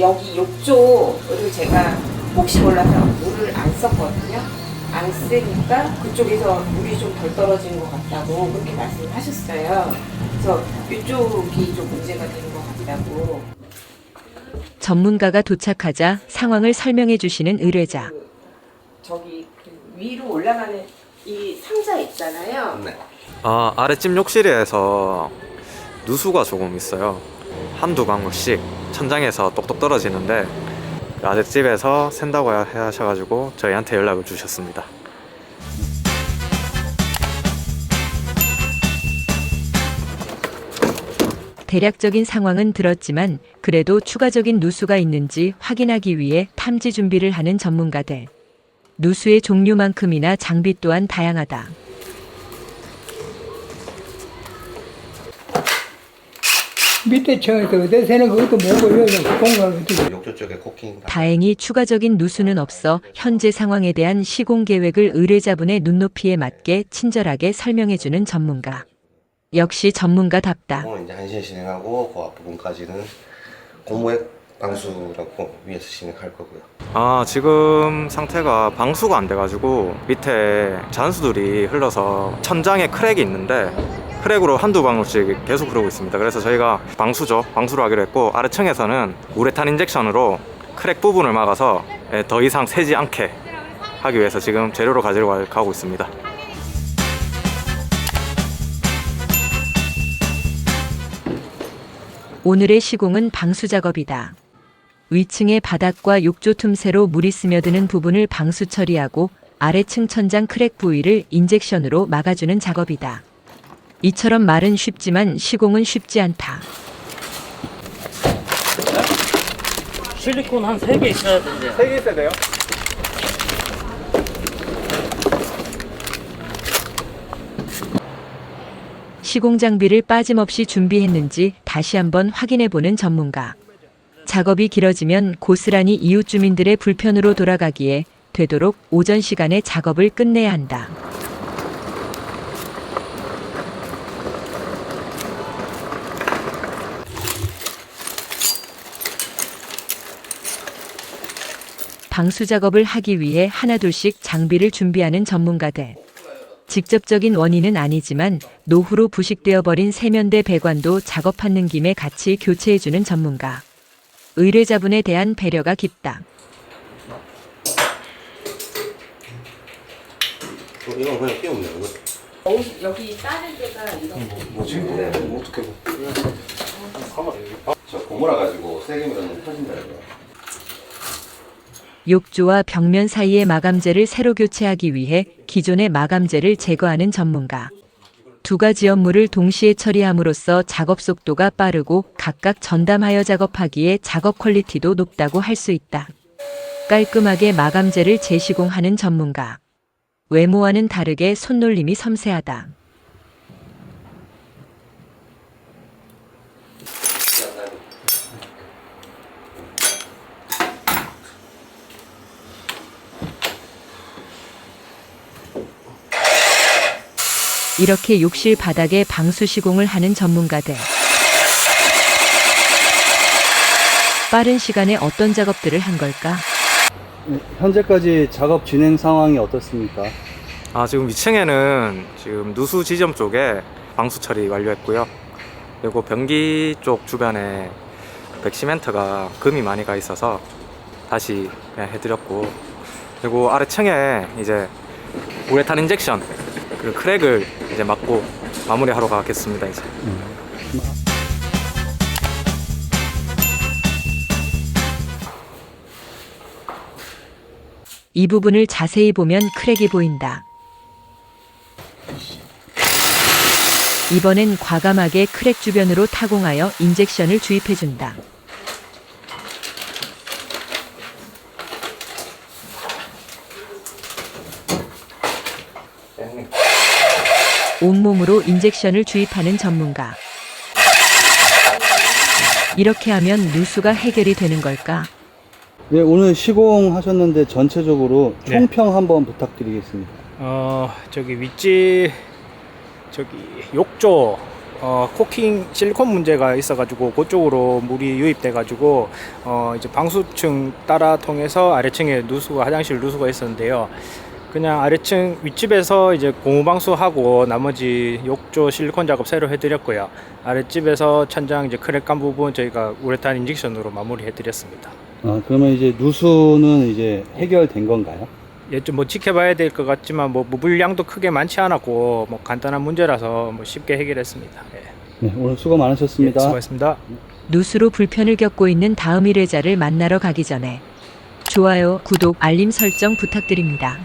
여기 욕조를 제가 혹시 몰라서 물을 안 썼거든요. 안 쓰니까 그쪽에서 물이 좀 덜 떨어지는 것 같다고 그렇게 말씀하셨어요. 그래서 이쪽이 좀 문제가 되는 것 같다고. 전문가가 도착하자 상황을 설명해 주시는 의뢰자. 그 저기 그 위로 올라가는 이 상자 있잖아요. 네. 아, 아랫집 욕실에서 누수가 조금 있어요. 한두 방울씩 천장에서 똑똑 떨어지는데 그 아랫집에서 샌다고 하셔가지고 저희한테 연락을 주셨습니다. 대략적인 상황은 들었지만 그래도 추가적인 누수가 있는지 확인하기 위해 탐지 준비를 하는 전문가들. 누수의 종류만큼이나 장비 또한 다양하다. 밑에 층에서 어디서는 그것도 뭐고요. 공간 어디 욕조 쪽에 코킹 다 다행히 추가적인 누수는 없어 현재 상황에 대한 시공 계획을 의뢰자분의 눈높이에 맞게 친절하게 설명해주는 전문가. 역시 전문가답다. 이제 한시에 진행하고 그 앞부분까지는 공모액 방수라고 위에서 진행할 거고요. 아, 지금 상태가 방수가 안 돼가지고 밑에 잔수들이 흘러서 천장에 크랙이 있는데 크랙으로 한두 방울씩 계속 흐르고 있습니다. 그래서 저희가 방수죠. 방수를 하기로 했고 아래층에서는 우레탄 인젝션으로 크랙 부분을 막아서 예, 더 이상 새지 않게 하기 위해서 지금 재료로 가지러 가- 가고 있습니다. 오늘의 시공은 방수 작업이다. 위층의 바닥과 욕조 틈새로 물이 스며드는 부분을 방수 처리하고 아래층 천장 크랙 부위를 인젝션으로 막아주는 작업이다. 이처럼 말은 쉽지만 시공은 쉽지 않다. 실리콘 한 3개 있어야 되는데. 시공 장비를 빠짐없이 준비했는지 다시 한번 확인해 보는 전문가. 작업이 길어지면 고스란히 이웃 주민들의 불편으로 돌아가기에 되도록 오전 시간에 작업을 끝내야 한다. 방수 작업을 하기 위해 하나둘씩 장비를 준비하는 전문가들. 직접적인 원인은 아니지만 노후로 부식되어 버린 세면대 배관도 작업하는 김에 같이 교체해주는 전문가. 의뢰자분에 대한 배려가 깊다. 어, 이건 그냥 끼우면 되는 거죠? 여기, 여기 다른 데가 이런 거. 뭐지? 네. 어떻게 저 고무라 가지고 세게 밀으면 터진다고요. 욕조와 벽면 사이의 마감재를 새로 교체하기 위해 기존의 마감재를 제거하는 전문가. 두 가지 업무를 동시에 처리함으로써 작업 속도가 빠르고 각각 전담하여 작업하기에 작업 퀄리티도 높다고 할 수 있다. 깔끔하게 마감재를 재시공하는 전문가. 외모와는 다르게 손놀림이 섬세하다. 이렇게 욕실 바닥에 방수 시공을 하는 전문가들. 빠른 시간에 어떤 작업들을 한 걸까? 현재까지 작업 진행 상황이 어떻습니까? 아, 지금 2층에는 지금 누수 지점 쪽에 방수 처리 완료했고요. 그리고 변기 쪽 주변에 백시멘트가 금이 많이 가 있어서 다시 해드렸고 그리고 아래층에 이제 우레탄 인젝션 그 크랙을 이제 막고 마무리하러 가겠습니다 이제. 이 부분을 자세히 보면 크랙이 보인다. 이번엔 과감하게 크랙 주변으로 타공하여 인젝션을 주입해준다. 온몸으로 인젝션을 주입하는 전문가. 이렇게 하면 누수가 해결이 되는 걸까? 네, 오늘 시공하셨는데 전체적으로 네. 총평 한번 부탁드리겠습니다. 어, 저기 윗집 저기 욕조 어, 코킹 실리콘 문제가 있어가지고 그쪽으로 물이 유입돼가지고 어, 이제 방수층 따라 통해서 아래층에 누수가 화장실 누수가 있었는데요. 그냥 아래층 윗집에서 이제 고무 방수 하고 나머지 욕조 실리콘 작업 새로 해드렸고요. 아랫집에서 천장 이제 크랙 간 부분 저희가 우레탄 인젝션으로 마무리 해드렸습니다. 아, 그러면 이제 누수는 이제 해결된 건가요? 예, 좀 뭐 지켜봐야 될 것 같지만 뭐 물량도 크게 많지 않았고 뭐 간단한 문제라서 뭐 쉽게 해결했습니다. 예. 네, 오늘 수고 많으셨습니다. 예, 수고하셨습니다. 누수로 불편을 겪고 있는 다음 일회자를 만나러 가기 전에 좋아요, 구독, 알림 설정 부탁드립니다.